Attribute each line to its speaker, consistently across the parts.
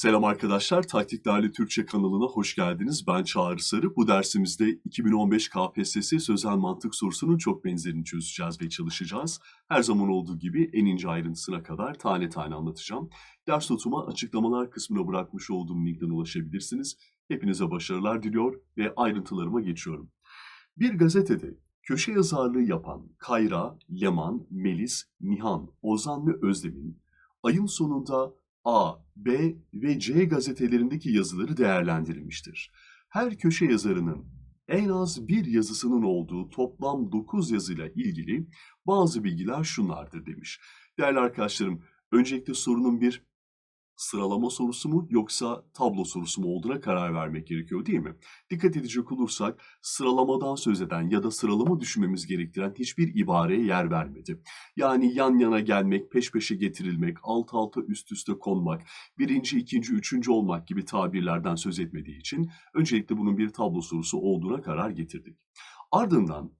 Speaker 1: Selam arkadaşlar, Taktiklerle Türkçe kanalına hoş geldiniz. Ben Çağrı Sarı. Bu dersimizde 2015 KPSS sözel mantık sorusunun çok benzerini çözeceğiz ve çalışacağız. Her zaman olduğu gibi en ince ayrıntısına kadar tane tane anlatacağım. Ders notuma açıklamalar kısmına bırakmış olduğum linkten ulaşabilirsiniz. Hepinize başarılar diliyor ve ayrıntılarıma geçiyorum. Bir gazetede köşe yazarlığı yapan Kayra, Leman, Melis, Nihan, Ozan ve Özdem'in ayın sonunda A, B ve C gazetelerindeki yazıları değerlendirilmiştir. Her köşe yazarının en az bir yazısının olduğu toplam 9 yazıyla ilgili bazı bilgiler şunlardır demiş. Değerli arkadaşlarım, öncelikle sorunun bir sıralama sorusu mu yoksa tablo sorusu mu olduğuna karar vermek gerekiyor değil mi? Dikkat edecek olursak sıralamadan söz eden ya da sıralama düşünmemiz gerektiren hiçbir ibareye yer vermedi. Yani yan yana gelmek, peş peşe getirilmek, alt alta üst üste konmak, birinci, ikinci, üçüncü olmak gibi tabirlerden söz etmediği için öncelikle bunun bir tablo sorusu olduğuna karar getirdik. Ardından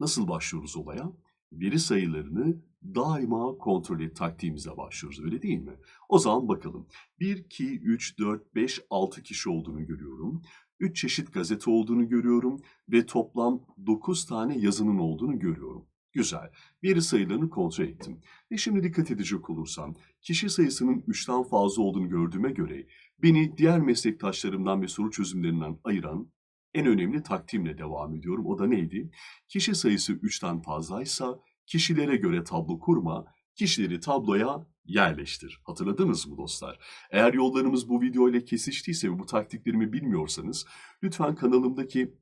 Speaker 1: nasıl başlıyoruz olaya? Veri sayılarını daima kontrol et taktiğimize başlıyoruz öyle değil mi? O zaman bakalım. 1, 2, 3, 4, 5, 6 kişi olduğunu görüyorum. 3 çeşit gazete olduğunu görüyorum ve toplam 9 tane yazının olduğunu görüyorum. Güzel. Veri sayılarını kontrol ettim. Ve şimdi dikkat edecek olursam, kişi sayısının 3'ten fazla olduğunu gördüğüme göre beni diğer meslektaşlarımdan ve soru çözümlerinden ayıran en önemli taktimle devam ediyorum. O da neydi? Kişi sayısı 3'ten fazlaysa kişilere göre tablo kurma, kişileri tabloya yerleştir. Hatırladınız mı dostlar? Eğer yollarımız bu video ile kesiştiyse ve bu taktiklerimi bilmiyorsanız lütfen kanalımdaki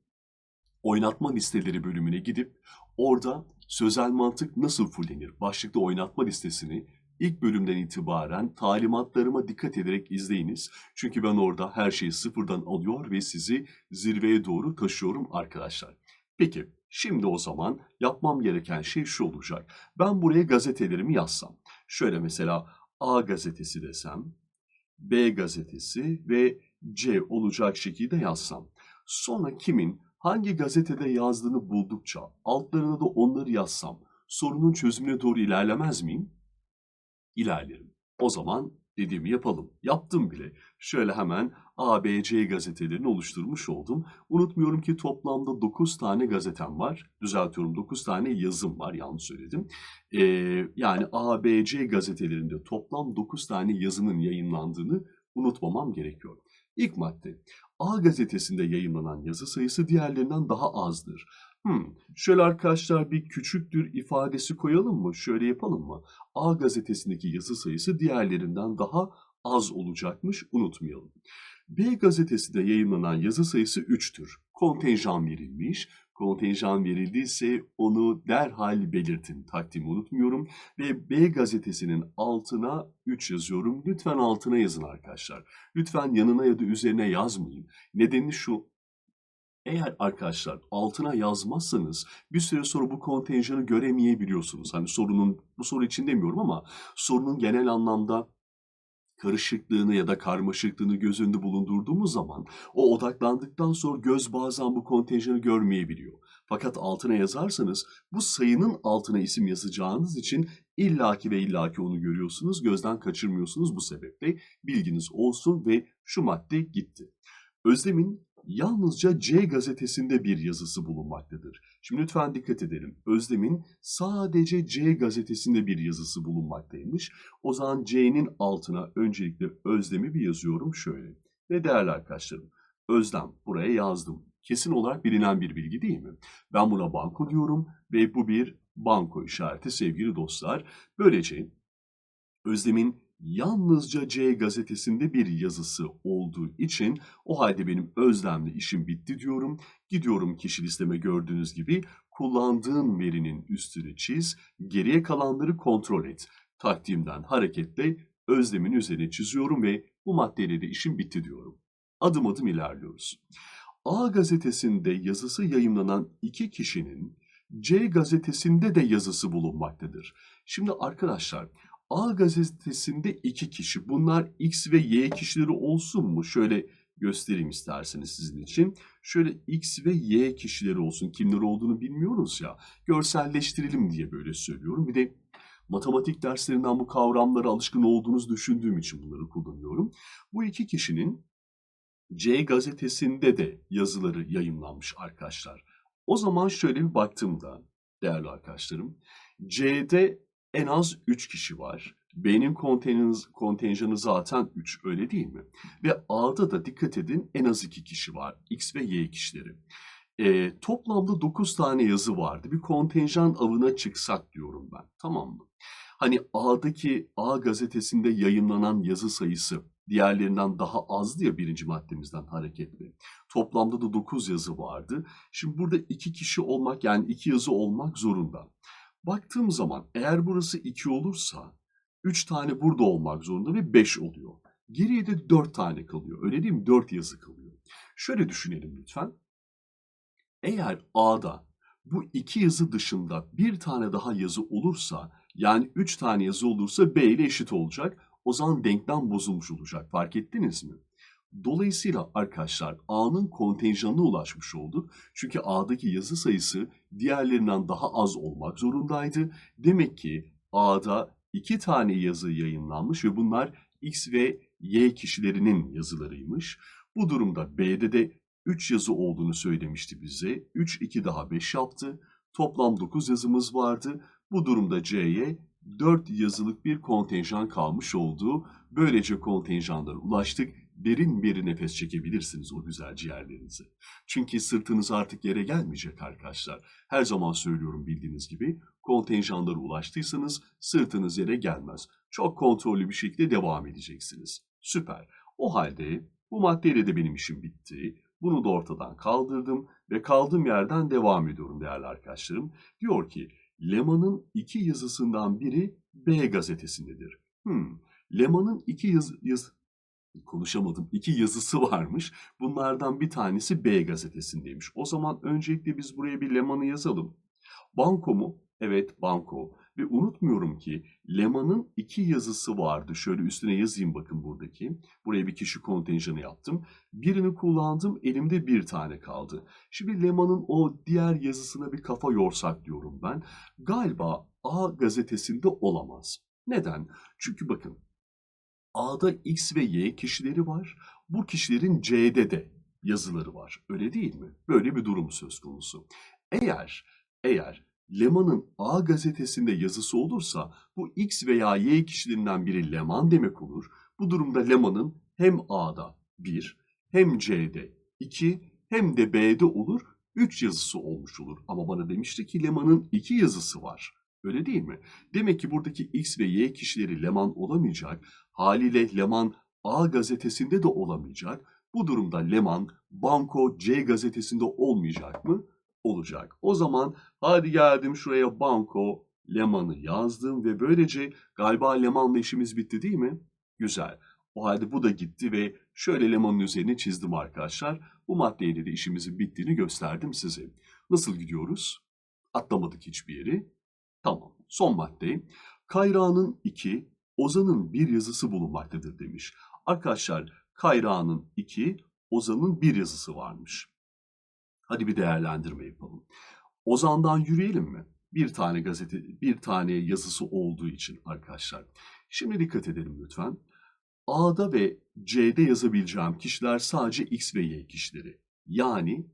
Speaker 1: oynatma listeleri bölümüne gidip orada sözel mantık nasıl fullenir başlıklı oynatma listesini ilk bölümden itibaren talimatlarıma dikkat ederek izleyiniz. Çünkü ben orada her şeyi sıfırdan alıyor ve sizi zirveye doğru taşıyorum arkadaşlar. Peki şimdi o zaman yapmam gereken şey şu olacak. Ben buraya gazetelerimi yazsam. Şöyle mesela A gazetesi desem, B gazetesi ve C olacak şekilde yazsam. Sonra kimin hangi gazetede yazdığını buldukça altlarına da onları yazsam sorunun çözümüne doğru ilerlemez miyim? İlerlerim. O zaman dediğimi yapalım. Yaptım bile. Şöyle hemen A, B, C gazetelerini oluşturmuş oldum. Unutmuyorum ki toplamda 9 tane gazetem var. Düzeltiyorum 9 tane yazım var. Yanlış söyledim. Ee, yani A, B, C gazetelerinde toplam 9 tane yazının yayınlandığını unutmamam gerekiyor. İlk madde. A gazetesinde yayınlanan yazı sayısı diğerlerinden daha azdır. Hmm, şöyle arkadaşlar bir küçüktür ifadesi koyalım mı? Şöyle yapalım mı? A gazetesindeki yazı sayısı diğerlerinden daha az olacakmış unutmayalım. B gazetesinde yayınlanan yazı sayısı 3'tür. Kontenjan verilmiş. Kontenjan verildiyse onu derhal belirtin. Takdimi unutmuyorum. Ve B gazetesinin altına 3 yazıyorum. Lütfen altına yazın arkadaşlar. Lütfen yanına ya da üzerine yazmayın. Nedeni şu. Eğer arkadaşlar altına yazmazsanız bir süre sonra bu kontenjanı göremeyebiliyorsunuz. Hani sorunun, bu soru için demiyorum ama sorunun genel anlamda karışıklığını ya da karmaşıklığını göz önünde bulundurduğumuz zaman o odaklandıktan sonra göz bazen bu kontenjanı görmeyebiliyor. Fakat altına yazarsanız bu sayının altına isim yazacağınız için illaki ve illaki onu görüyorsunuz, gözden kaçırmıyorsunuz bu sebeple bilginiz olsun ve şu madde gitti. Özlem'in yalnızca C gazetesinde bir yazısı bulunmaktadır. Şimdi lütfen dikkat edelim. Özlem'in sadece C gazetesinde bir yazısı bulunmaktaymış. O zaman C'nin altına öncelikle Özlem'i bir yazıyorum şöyle. Ve değerli arkadaşlarım, Özlem buraya yazdım. Kesin olarak bilinen bir bilgi değil mi? Ben buna banko diyorum ve bu bir banko işareti sevgili dostlar. Böylece Özlem'in yalnızca C gazetesinde bir yazısı olduğu için o halde benim özlemle işim bitti diyorum. Gidiyorum kişi listeme gördüğünüz gibi kullandığın verinin üstünü çiz, geriye kalanları kontrol et. Takdimden hareketle özlemin üzerine çiziyorum ve bu maddeyle de işim bitti diyorum. Adım adım ilerliyoruz. A gazetesinde yazısı yayımlanan iki kişinin C gazetesinde de yazısı bulunmaktadır. Şimdi arkadaşlar A gazetesinde iki kişi. Bunlar X ve Y kişileri olsun mu? Şöyle göstereyim isterseniz sizin için. Şöyle X ve Y kişileri olsun. Kimler olduğunu bilmiyoruz ya. Görselleştirelim diye böyle söylüyorum. Bir de Matematik derslerinden bu kavramlara alışkın olduğunuzu düşündüğüm için bunları kullanıyorum. Bu iki kişinin C gazetesinde de yazıları yayımlanmış arkadaşlar. O zaman şöyle bir baktığımda değerli arkadaşlarım, C'de en az 3 kişi var. B'nin kontenjanı, zaten 3 öyle değil mi? Ve A'da da dikkat edin en az 2 kişi var. X ve Y kişileri. Ee, toplamda 9 tane yazı vardı. Bir kontenjan avına çıksak diyorum ben. Tamam mı? Hani A'daki A gazetesinde yayınlanan yazı sayısı diğerlerinden daha azdı ya birinci maddemizden hareketle. Toplamda da 9 yazı vardı. Şimdi burada 2 kişi olmak yani 2 yazı olmak zorunda. Baktığım zaman eğer burası 2 olursa 3 tane burada olmak zorunda ve 5 oluyor. Geriye de 4 tane kalıyor. Öyle değil mi? 4 yazı kalıyor. Şöyle düşünelim lütfen. Eğer A'da bu iki yazı dışında bir tane daha yazı olursa yani 3 tane yazı olursa B ile eşit olacak. O zaman denklem bozulmuş olacak. Fark ettiniz mi? Dolayısıyla arkadaşlar A'nın kontenjanına ulaşmış olduk. Çünkü A'daki yazı sayısı diğerlerinden daha az olmak zorundaydı. Demek ki A'da iki tane yazı yayınlanmış ve bunlar X ve Y kişilerinin yazılarıymış. Bu durumda B'de de 3 yazı olduğunu söylemişti bize. 3, 2 daha 5 yaptı. Toplam 9 yazımız vardı. Bu durumda C'ye 4 yazılık bir kontenjan kalmış oldu. Böylece kontenjanlara ulaştık. Derin bir nefes çekebilirsiniz o güzel ciğerlerinizi. Çünkü sırtınız artık yere gelmeyecek arkadaşlar. Her zaman söylüyorum bildiğiniz gibi kontenjanlara ulaştıysanız sırtınız yere gelmez. Çok kontrollü bir şekilde devam edeceksiniz. Süper. O halde bu maddeyle de benim işim bitti. Bunu da ortadan kaldırdım ve kaldığım yerden devam ediyorum değerli arkadaşlarım. Diyor ki Leman'ın iki yazısından biri B gazetesindedir. Hmm. Leman'ın iki yazı, yaz, konuşamadım. iki yazısı varmış. Bunlardan bir tanesi B gazetesindeymiş. O zaman öncelikle biz buraya bir Leman'ı yazalım. Banko mu? Evet banko. Ve unutmuyorum ki Leman'ın iki yazısı vardı. Şöyle üstüne yazayım bakın buradaki. Buraya bir kişi kontenjanı yaptım. Birini kullandım elimde bir tane kaldı. Şimdi Leman'ın o diğer yazısına bir kafa yorsak diyorum ben. Galiba A gazetesinde olamaz. Neden? Çünkü bakın A'da X ve Y kişileri var. Bu kişilerin C'de de yazıları var. Öyle değil mi? Böyle bir durum söz konusu. Eğer eğer Leman'ın A gazetesinde yazısı olursa bu X veya Y kişilerinden biri Leman demek olur. Bu durumda Leman'ın hem A'da 1, hem C'de 2, hem de B'de olur 3 yazısı olmuş olur. Ama bana demişti ki Leman'ın 2 yazısı var. Öyle değil mi? Demek ki buradaki X ve Y kişileri Leman olamayacak. Haliyle Leman A gazetesinde de olamayacak. Bu durumda Leman Banko C gazetesinde olmayacak mı? Olacak. O zaman hadi geldim şuraya Banko Leman'ı yazdım ve böylece galiba Leman'la işimiz bitti değil mi? Güzel. O halde bu da gitti ve şöyle Leman'ın üzerine çizdim arkadaşlar. Bu maddeyle de işimizin bittiğini gösterdim size. Nasıl gidiyoruz? Atlamadık hiçbir yeri. Tamam. Son madde. Kayra'nın 2, Ozan'ın bir yazısı bulunmaktadır demiş. Arkadaşlar Kayra'nın 2, Ozan'ın bir yazısı varmış. Hadi bir değerlendirme yapalım. Ozan'dan yürüyelim mi? Bir tane gazete, bir tane yazısı olduğu için arkadaşlar. Şimdi dikkat edelim lütfen. A'da ve C'de yazabileceğim kişiler sadece X ve Y kişileri. Yani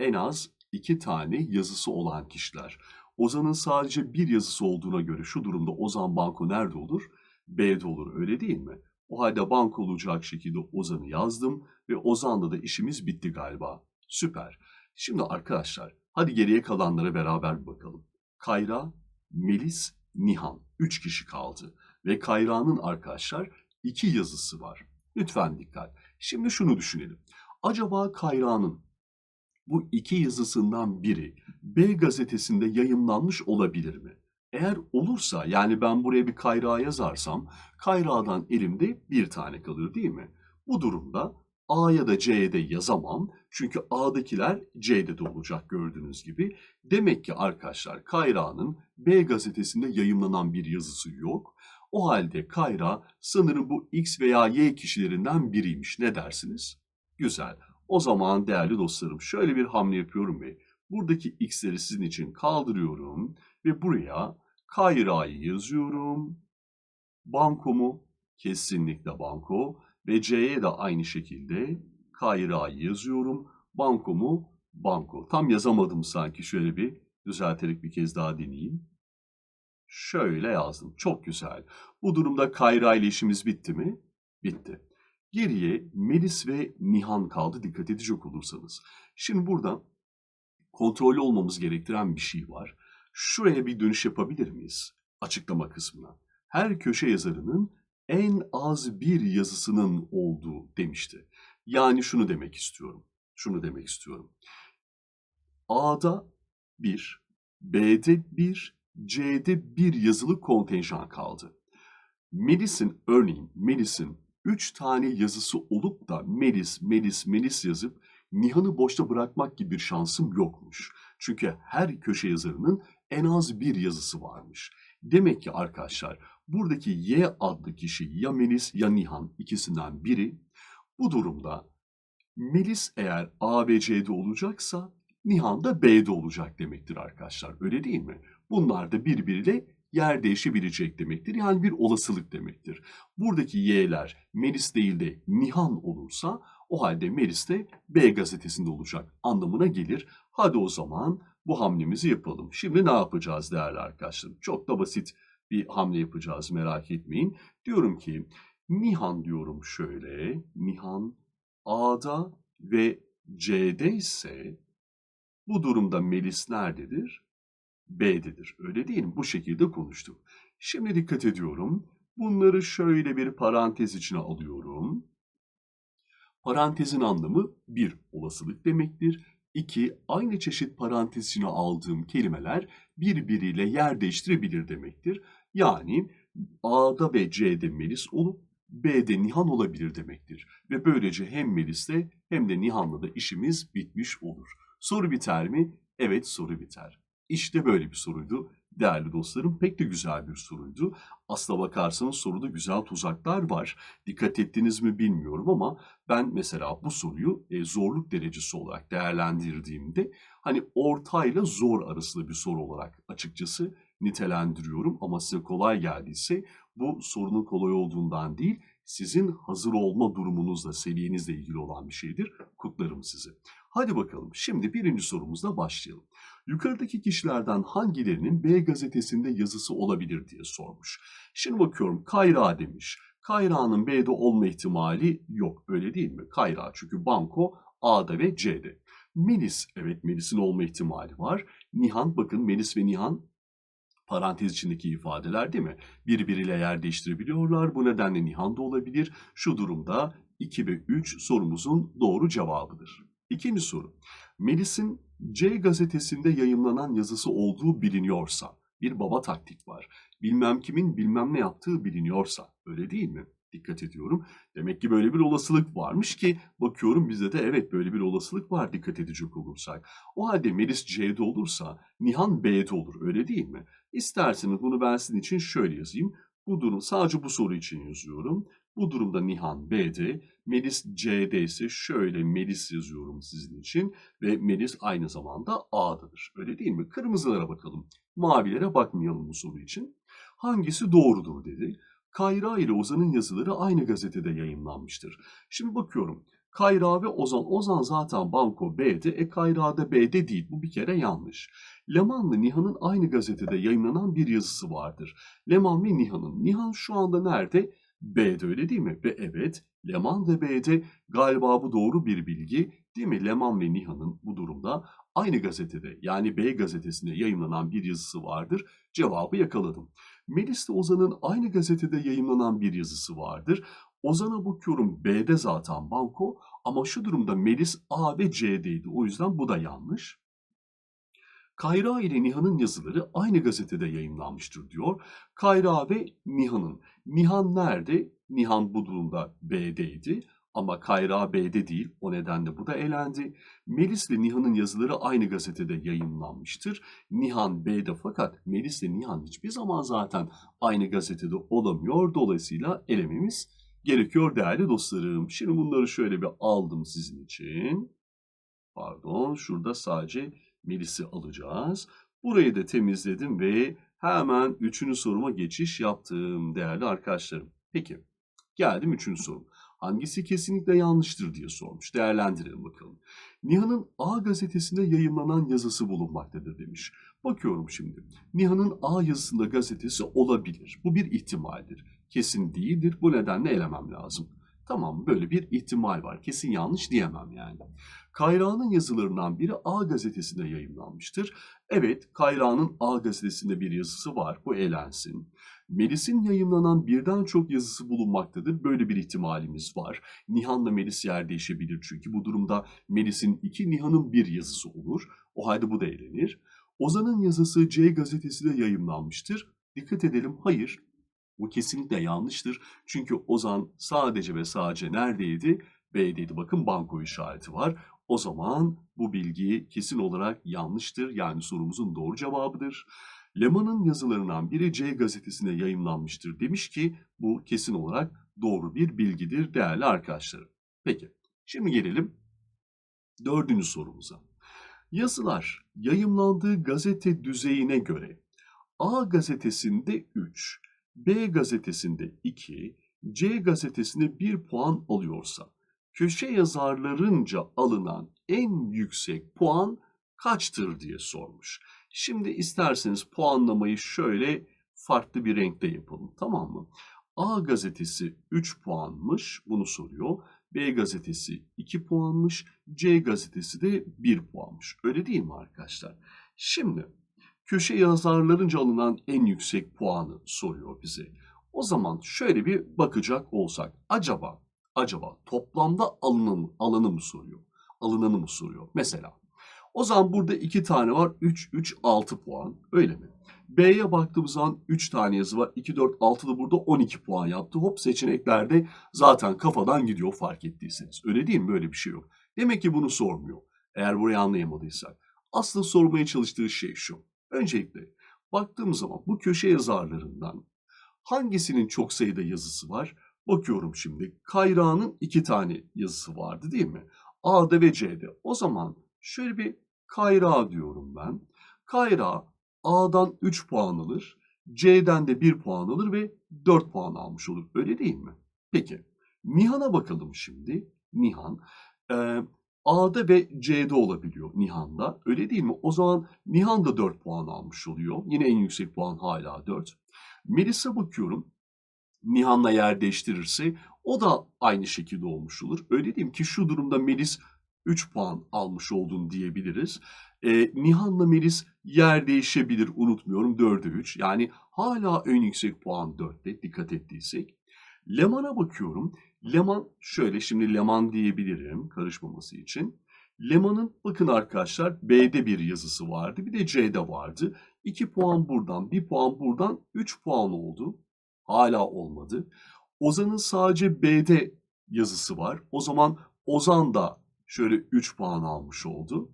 Speaker 1: en az iki tane yazısı olan kişiler. Ozan'ın sadece bir yazısı olduğuna göre şu durumda Ozan Banko nerede olur? B'de olur öyle değil mi? O halde banko olacak şekilde Ozan'ı yazdım ve Ozan'la da işimiz bitti galiba. Süper. Şimdi arkadaşlar hadi geriye kalanlara beraber bir bakalım. Kayra, Melis, Nihan. Üç kişi kaldı. Ve Kayra'nın arkadaşlar iki yazısı var. Lütfen dikkat. Şimdi şunu düşünelim. Acaba Kayra'nın bu iki yazısından biri B gazetesinde yayımlanmış olabilir mi? Eğer olursa yani ben buraya bir kayra yazarsam kayra'dan elimde bir tane kalır değil mi? Bu durumda A ya da C'ye de yazamam. Çünkü A'dakiler C'de de olacak gördüğünüz gibi. Demek ki arkadaşlar Kayra'nın B gazetesinde yayımlanan bir yazısı yok. O halde Kayra sanırım bu X veya Y kişilerinden biriymiş. Ne dersiniz? Güzel. O zaman değerli dostlarım şöyle bir hamle yapıyorum ve buradaki x'leri sizin için kaldırıyorum ve buraya Kayra'yı yazıyorum. Banko mu? Kesinlikle banko. Ve C'ye de aynı şekilde Kayra'yı yazıyorum. Banko mu? Banko. Tam yazamadım sanki. Şöyle bir düzelterek bir kez daha deneyeyim. Şöyle yazdım. Çok güzel. Bu durumda Kayra ile işimiz bitti mi? Bitti. Geriye Melis ve Nihan kaldı dikkat edecek olursanız. Şimdi burada kontrollü olmamız gerektiren bir şey var. Şuraya bir dönüş yapabilir miyiz? Açıklama kısmına. Her köşe yazarının en az bir yazısının olduğu demişti. Yani şunu demek istiyorum. Şunu demek istiyorum. A'da 1, B'de 1, C'de 1 yazılı kontenjan kaldı. Melis'in örneğin Melis'in 3 tane yazısı olup da Melis, Melis, Melis yazıp Nihan'ı boşta bırakmak gibi bir şansım yokmuş. Çünkü her köşe yazarının en az bir yazısı varmış. Demek ki arkadaşlar buradaki Y adlı kişi ya Melis ya Nihan ikisinden biri. Bu durumda Melis eğer A ve C'de olacaksa Nihan da B'de olacak demektir arkadaşlar. Öyle değil mi? Bunlar da birbiriyle yer değişebilecek demektir. Yani bir olasılık demektir. Buradaki Y'ler Melis değil de Nihan olursa o halde Melis de B gazetesinde olacak anlamına gelir. Hadi o zaman bu hamlemizi yapalım. Şimdi ne yapacağız değerli arkadaşlarım? Çok da basit bir hamle yapacağız merak etmeyin. Diyorum ki Nihan diyorum şöyle. Nihan A'da ve C'de ise bu durumda Melis nerededir? B'dedir. Öyle değil mi? Bu şekilde konuştuk. Şimdi dikkat ediyorum. Bunları şöyle bir parantez içine alıyorum. Parantezin anlamı bir olasılık demektir. İki, aynı çeşit parantez aldığım kelimeler birbiriyle yer değiştirebilir demektir. Yani A'da ve C'de Melis olup B'de Nihan olabilir demektir. Ve böylece hem Melis'le hem de Nihan'la da işimiz bitmiş olur. Soru biter mi? Evet soru biter. İşte böyle bir soruydu değerli dostlarım. Pek de güzel bir soruydu. Aslına bakarsanız soruda güzel tuzaklar var. Dikkat ettiniz mi bilmiyorum ama ben mesela bu soruyu e, zorluk derecesi olarak değerlendirdiğimde hani ortayla zor arasında bir soru olarak açıkçası nitelendiriyorum. Ama size kolay geldiyse bu sorunun kolay olduğundan değil, sizin hazır olma durumunuzla, seviyenizle ilgili olan bir şeydir. Kutlarım sizi. Hadi bakalım şimdi birinci sorumuzla başlayalım. Yukarıdaki kişilerden hangilerinin B gazetesinde yazısı olabilir diye sormuş. Şimdi bakıyorum Kayra demiş. Kayra'nın B'de olma ihtimali yok öyle değil mi? Kayra çünkü banko A'da ve C'de. Melis evet Melis'in olma ihtimali var. Nihan bakın Melis ve Nihan parantez içindeki ifadeler değil mi? Birbiriyle yer değiştirebiliyorlar. Bu nedenle Nihan da olabilir. Şu durumda 2 ve 3 sorumuzun doğru cevabıdır. İkinci soru. Melis'in C gazetesinde yayımlanan yazısı olduğu biliniyorsa, bir baba taktik var. Bilmem kimin bilmem ne yaptığı biliniyorsa, öyle değil mi? Dikkat ediyorum. Demek ki böyle bir olasılık varmış ki bakıyorum bizde de evet böyle bir olasılık var dikkat edecek olursak. O halde Melis C'de olursa Nihan B'de olur öyle değil mi? İsterseniz bunu ben sizin için şöyle yazayım. Bu durum sadece bu soru için yazıyorum. Bu durumda Nihan B'de, Melis C'de ise şöyle Melis yazıyorum sizin için ve Melis aynı zamanda A'dadır. Öyle değil mi? Kırmızılara bakalım. Mavilere bakmayalım bu soru için. Hangisi doğrudur dedi. Kayra ile Ozan'ın yazıları aynı gazetede yayınlanmıştır. Şimdi bakıyorum. Kayra ve Ozan. Ozan zaten Banko B'de, e Kayra da B'de değil. Bu bir kere yanlış. Leman'la Nihan'ın aynı gazetede yayınlanan bir yazısı vardır. Leman ve Nihan'ın. Nihan şu anda nerede? B'de öyle değil mi? Ve evet Leman ve B'de galiba bu doğru bir bilgi değil mi? Leman ve Nihan'ın bu durumda aynı gazetede yani B gazetesinde yayınlanan bir yazısı vardır. Cevabı yakaladım. Melis ile Ozan'ın aynı gazetede yayınlanan bir yazısı vardır. Ozan'a bakıyorum B'de zaten banko ama şu durumda Melis A ve C'deydi. O yüzden bu da yanlış. Kayra ile Nihan'ın yazıları aynı gazetede yayınlanmıştır diyor. Kayra ve Nihan'ın. Nihan nerede? Nihan bu durumda B'deydi ama Kayra B'de değil. O nedenle bu da elendi. Melis ve Nihan'ın yazıları aynı gazetede yayınlanmıştır. Nihan B'de fakat Melis ve Nihan hiçbir zaman zaten aynı gazetede olamıyor. Dolayısıyla elememiz gerekiyor değerli dostlarım. Şimdi bunları şöyle bir aldım sizin için. Pardon şurada sadece Melis'i alacağız. Burayı da temizledim ve Hemen üçüncü soruma geçiş yaptım değerli arkadaşlarım. Peki geldim üçüncü sorum. Hangisi kesinlikle yanlıştır diye sormuş. Değerlendirelim bakalım. Nihan'ın A gazetesinde yayınlanan yazısı bulunmaktadır demiş. Bakıyorum şimdi. Nihan'ın A yazısında gazetesi olabilir. Bu bir ihtimaldir. Kesin değildir. Bu nedenle elemem lazım. Tamam böyle bir ihtimal var. Kesin yanlış diyemem yani. Kayra'nın yazılarından biri A gazetesinde yayınlanmıştır. Evet, Kayra'nın A gazetesinde bir yazısı var. Bu elensin. Melis'in yayınlanan birden çok yazısı bulunmaktadır. Böyle bir ihtimalimiz var. Nihan'la Melis yer değişebilir çünkü bu durumda Melis'in iki, Nihan'ın bir yazısı olur. O halde bu da elenir. Ozan'ın yazısı C gazetesinde yayınlanmıştır. Dikkat edelim, hayır. Bu kesinlikle yanlıştır. Çünkü Ozan sadece ve sadece neredeydi? B'deydi. Bakın banko işareti var. O zaman bu bilgi kesin olarak yanlıştır. Yani sorumuzun doğru cevabıdır. Leman'ın yazılarından biri C gazetesinde yayımlanmıştır demiş ki bu kesin olarak doğru bir bilgidir değerli arkadaşlarım. Peki şimdi gelelim dördüncü sorumuza. Yazılar yayımlandığı gazete düzeyine göre A gazetesinde 3, B gazetesinde 2, C gazetesinde 1 puan alıyorsa köşe yazarlarınca alınan en yüksek puan kaçtır diye sormuş. Şimdi isterseniz puanlamayı şöyle farklı bir renkte yapalım tamam mı? A gazetesi 3 puanmış bunu soruyor. B gazetesi 2 puanmış. C gazetesi de 1 puanmış. Öyle değil mi arkadaşlar? Şimdi köşe yazarlarınca alınan en yüksek puanı soruyor bize. O zaman şöyle bir bakacak olsak acaba acaba toplamda alınan alanı mı soruyor? Alınanı mı soruyor? Mesela o zaman burada iki tane var. 3, 3, 6 puan. Öyle mi? B'ye baktığımız zaman 3 tane yazı var. 2, 4, 6 da burada 12 puan yaptı. Hop seçeneklerde zaten kafadan gidiyor fark ettiyseniz. Öyle değil mi? Böyle bir şey yok. Demek ki bunu sormuyor. Eğer burayı anlayamadıysak. Aslında sormaya çalıştığı şey şu. Öncelikle baktığımız zaman bu köşe yazarlarından hangisinin çok sayıda yazısı var? Bakıyorum şimdi. Kayra'nın iki tane yazısı vardı değil mi? A'da ve C'de. O zaman şöyle bir Kayra diyorum ben. Kayra A'dan 3 puan alır. C'den de 1 puan alır ve 4 puan almış olur. Öyle değil mi? Peki. Nihan'a bakalım şimdi. Nihan. E, A'da ve C'de olabiliyor Nihan'da. Öyle değil mi? O zaman Nihan da 4 puan almış oluyor. Yine en yüksek puan hala 4. Melis'e bakıyorum. Nihan'la yer değiştirirse o da aynı şekilde olmuş olur. Öyle mi ki şu durumda Melis 3 puan almış olduğunu diyebiliriz. E, Nihan'la Melis yer değişebilir unutmuyorum 4'e 3. Yani hala en yüksek puan 4'te dikkat ettiysek. Leman'a bakıyorum. Leman şöyle şimdi Leman diyebilirim karışmaması için. Leman'ın bakın arkadaşlar B'de bir yazısı vardı bir de C'de vardı. 2 puan buradan 1 puan buradan 3 puan oldu. Hala olmadı. Ozan'ın sadece B'de yazısı var. O zaman Ozan da şöyle 3 puan almış oldu.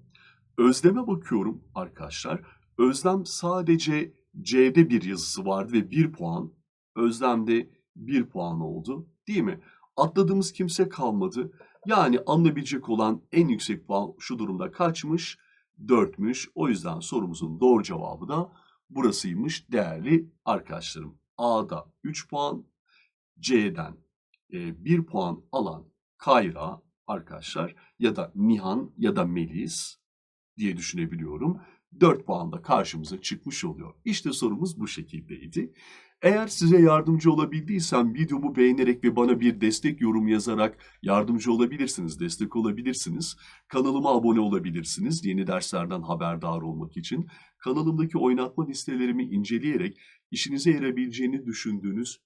Speaker 1: Özlem'e bakıyorum arkadaşlar. Özlem sadece C'de bir yazısı vardı ve 1 puan. Özlem'de 1 puan oldu. Değil mi? Atladığımız kimse kalmadı. Yani alınabilecek olan en yüksek puan şu durumda kaçmış? 4'müş. O yüzden sorumuzun doğru cevabı da burasıymış değerli arkadaşlarım. A'da 3 puan, C'den 1 puan alan Kayra arkadaşlar ya da Nihan ya da Melis diye düşünebiliyorum. 4 puan da karşımıza çıkmış oluyor. İşte sorumuz bu şekildeydi. Eğer size yardımcı olabildiysem videomu beğenerek ve bana bir destek yorum yazarak yardımcı olabilirsiniz, destek olabilirsiniz. Kanalıma abone olabilirsiniz yeni derslerden haberdar olmak için. Kanalımdaki oynatma listelerimi inceleyerek işinize yarayabileceğini düşündüğünüz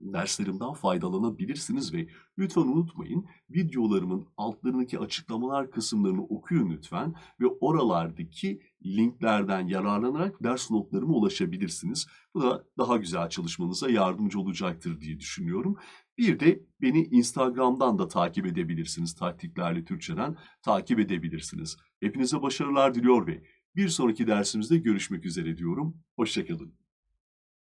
Speaker 1: derslerimden faydalanabilirsiniz ve lütfen unutmayın videolarımın altlarındaki açıklamalar kısımlarını okuyun lütfen ve oralardaki linklerden yararlanarak ders notlarıma ulaşabilirsiniz. Bu da daha güzel çalışmanıza yardımcı olacaktır diye düşünüyorum. Bir de beni Instagram'dan da takip edebilirsiniz. Taktiklerle Türkçeden takip edebilirsiniz. Hepinize başarılar diliyor ve bir sonraki dersimizde görüşmek üzere diyorum. Hoşçakalın.